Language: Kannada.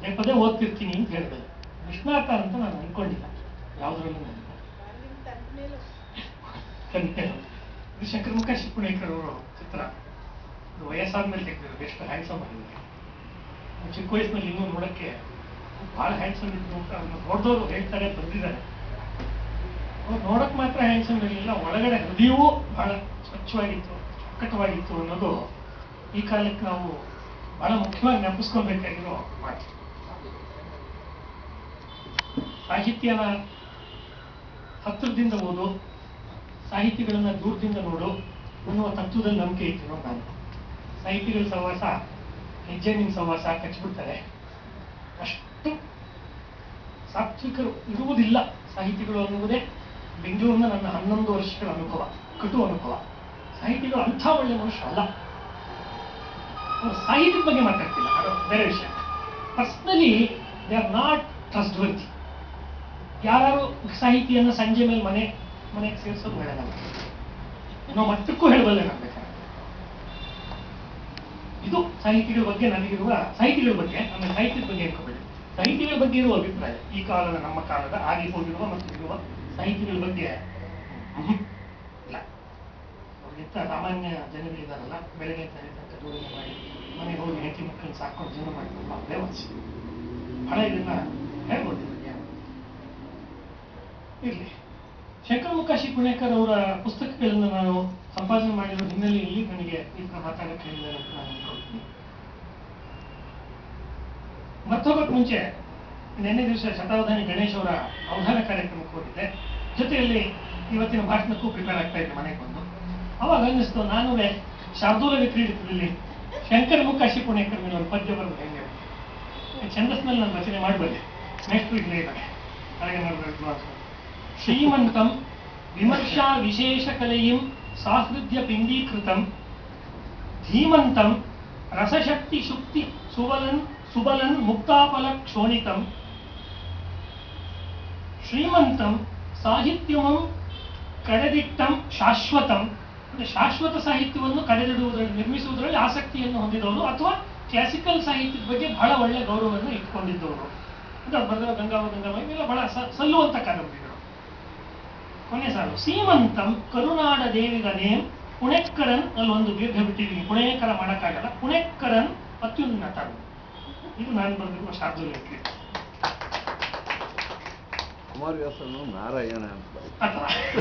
ಪದೇ ಪದೇ ಓದ್ತಿರ್ತೀನಿ ಅಂತ ಹೇಳಿದೆ. ನಿಷ್ಣಾತ ಅಂತ ನಾನು ಅನ್ಕೊಂಡಿಲ್ಲ ಯಾವುದ್ರಲ್ಲೂ ಇದು ಶಂಕರಮುಖ ಶಿಪ್ಪಣೇಕರ್ ಅವರು ಚಿತ್ರ. ವಯಸ್ಸಾದ ಮೇಲೆ ತೆಗೆದಿರೋದು, ಎಷ್ಟು ಹ್ಯಾಂಡ್ಸಮ್ ಆಗಿದೆ ಚಿಕ್ಕ ವಯಸ್ಸಿನಲ್ಲಿ ಇನ್ನೂ ನೋಡಕ್ಕೆ ಬಹಳ ಹ್ಯಾಂಡ್ಸಮ್ ಇದ್ದು ಅಂತ ನೋಡಿದವರು ಹೇಳ್ತಾರೆ, ಬಂದಿದ್ದಾರೆ. ಅವ್ರು ನೋಡಕ್ ಮಾತ್ರ ಹ್ಯಾಂಡ್ಸಮ್ ಇರಲಿಲ್ಲ, ಒಳಗಡೆ ಹೃದಯವೂ ಬಹಳ ಸ್ವಚ್ಛವಾಗಿತ್ತು, ಚಕ್ಕಟವಾಗಿತ್ತು ಅನ್ನೋದು ಈ ಕಾಲಕ್ಕೆ ನಾವು ಬಹಳ ಮುಖ್ಯವಾಗಿ ನೆನಪಿಸ್ಕೊಬೇಕಾಗಿರೋ ಮಾತು. ಸಾಹಿತ್ಯನ ಹತ್ತಿರದಿಂದ ಓದು ಸಾಹಿತಿಗಳನ್ನ ದೂರದಿಂದ ನೋಡು ಅನ್ನುವ ತತ್ವದಲ್ಲಿ ನಂಬಿಕೆ ಇತ್ತು ನಾನು ಸಾಹಿತಿಗಳ ಸಹವಾಸ ನಿನ್ ಸಹವಾಸ ಕಚ್ಚಿಬಿಡ್ತಾರೆ ಅಷ್ಟು ಸಾತ್ವಿಕರು ಇರುವುದಿಲ್ಲ ಸಾಹಿತಿಗಳು ಅನ್ನುವುದೇ ಬೆಂಗಳೂರಿನ ನನ್ನ ಹನ್ನೊಂದು ವರ್ಷಗಳ ಅನುಭವ, ಕಟು ಅನುಭವ. ಸಾಹಿತಿಗಳು ಅಂಥ ಒಳ್ಳೆ ಮನುಷ್ಯ ಅಲ್ಲ. ಅವರು ಸಾಹಿತ್ಯದ ಬಗ್ಗೆ ಮಾತಾಡ್ತಿಲ್ಲ, ಅದು ಬೇರೆ ವಿಷಯ. Personally they are not trustworthy ಯಾರು ಸಾಹಿತಿಯನ್ನು ಸಂಜೆ ಮೇಲೆ ಮನೆ, ಮನೆಗೆ ಸೇರಿಸೋದು ಬೇಡ ಅನ್ನೋ ಮಟ್ಟಕ್ಕೂ ಹೇಳಬಲ್ಲೆ ನಾನು ಇದು ಸಾಹಿತಿಗಳ ಬಗ್ಗೆ ನನಗಿರುವ ಸಾಹಿತಿಗಳ ಬಗ್ಗೆ ಆಮೇಲೆ ಸಾಹಿತ್ಯದ ಬಗ್ಗೆ ಹೇಳ್ಕೊಬೇಡಿ ಸಾಹಿತಿಗಳ ಬಗ್ಗೆ ಇರುವ ಅಭಿಪ್ರಾಯ ಈ ಕಾಲದ, ನಮ್ಮ ಕಾಲದ, ಆಗಿ ಹೋಗಿರುವ ಮತ್ತು ಇರುವ ಸಾಹಿತಿಗಳ ಬಗ್ಗೆ ಇಲ್ಲ. ಅವ್ರಿಗಿಂತ ಸಾಮಾನ್ಯ ಜನಗಳಿದಾರಲ್ಲ ಬೆಳಗ್ಗೆ ತನಕ ಜೋಡಣೆ ಮಾಡಿ, ಮನೆಗೆ ಹೋಗಿ ಹೆಂಡತಿ ಮಕ್ಕಳನ್ನ ಸಾಕೊಂಡು ಜೀವನ ಮಾಡಿ ಬಹಳ ಇದನ್ನ ಶಂಕರಮುಖ ಶಿಪುಣೇಕರ್ ಅವರ ಪುಸ್ತಕಗಳನ್ನು ನಾನು ಸಂಪಾದನೆ ಮಾಡಿರೋ ಹಿನ್ನೆಲೆಯಲ್ಲಿ ನನಗೆ ಈ ತರ ಮಾತಾಡಕ್ಕೆ ಹೇಳಿದ್ದಾರೆ ಅಂತ ನಾನು ಮತ್ತೋಗಕ್ಕೆ ಮುಂಚೆ ನಿನ್ನೆ ದಿವಸ ಶತಾವಧಾನಿ ಗಣೇಶ್ ಅವರ ಅವಧಾನ ಕಾರ್ಯಕ್ರಮಕ್ಕೆ ಹೋಗಿದ್ದೆ ಜೊತೆಯಲ್ಲಿ ಇವತ್ತಿನ ಭಾಷಣಕ್ಕೂ ಪ್ರಿಪೇರ್ ಆಗ್ತಾ ಇದ್ದೆ ಮನೆಗೆ ಬಂದು. ಅವಾಗ ಅನ್ನಿಸ್ತು ನಾನು ಶಾರ್ದೂಲ ವಿಕ್ರೀಡಿತದಲ್ಲಿ ಮುಖಾಶಿ ಶಿಪುಣೇಕರ್ ಮೇಲೆ ಒಂದು ಪದ್ಯ ಬರೋದು ಹೆಂಗೆ ಛಂದಸ್ನಲ್ಲಿ ನಾನು ರಚನೆ ಮಾಡಬಲ್ಲೆ ನೆಕ್ಸ್ಟ್ ವೀಕ್ ಲೇಟ್ ಹಾಗೆ ಮಾಡಬೇಕು ಶ್ರೀಮಂತಂ ವಿಮರ್ಶಾ ವಿಶೇಷ ಕಲೆಯಿಂ ಸಾಹೃದ್ಯ ಪಿಂಡೀಕೃತಂ ಧೀಮಂತಂ ರಸಶಕ್ತಿ ಶುಕ್ತಿ ಸುಬಲನ್ ಸುಬಲನ್ ಮುಕ್ತಾಫಲ ಕ್ಷೋಣಿತಂ ಶ್ರೀಮಂತಂ ಸಾಹಿತ್ಯಮಂ ಕಡೆದಿಟ್ಟಂ ಶಾಶ್ವತಂ. ಅಂದರೆ ಶಾಶ್ವತ ಸಾಹಿತ್ಯವನ್ನು ಕಡೆದಿಡುವುದರಲ್ಲಿ ನಿರ್ಮಿಸುವುದರಲ್ಲಿ ಆಸಕ್ತಿಯನ್ನು ಹೊಂದಿದವರು ಅಥವಾ ಕ್ಲಾಸಿಕಲ್ ಸಾಹಿತ್ಯದ ಬಗ್ಗೆ ಬಹಳ ಒಳ್ಳೆ ಗೌರವವನ್ನು ಇಟ್ಕೊಂಡಿದ್ದವರು ಅಂತ ಗಂಗಾವ ಗಂಗಾವ ಇವೆಲ್ಲ ಬಹಳ ಸಲ್ಲುವಂಥ ಕಾದಂಬರಿಗಳು. ಕೊನೆ ಸಾಲು ಸೀಮಂತಂ ಕರುನಾಡ ದೇವಿಗನೇಂ ಪುಣೆಕ್ಕರನ್ ಅಲ್ಲಿ ಒಂದು ದೀರ್ಘ ಬಿಟ್ಟಿದ್ದೀನಿ. ಪುಣೇಕರ ಮಾಡಕ್ಕಾಗಲ್ಲ ಪುಣೆಕ್ಕರನ್ ಅತ್ಯುನ್ನತ ಇದು ನಾನು ಬಂದಿರುವ ಶಾರ್ದೂಲ ಕುಮಾರವ್ಯಾಸನು ನಾರಾಯಣ ಅಂತ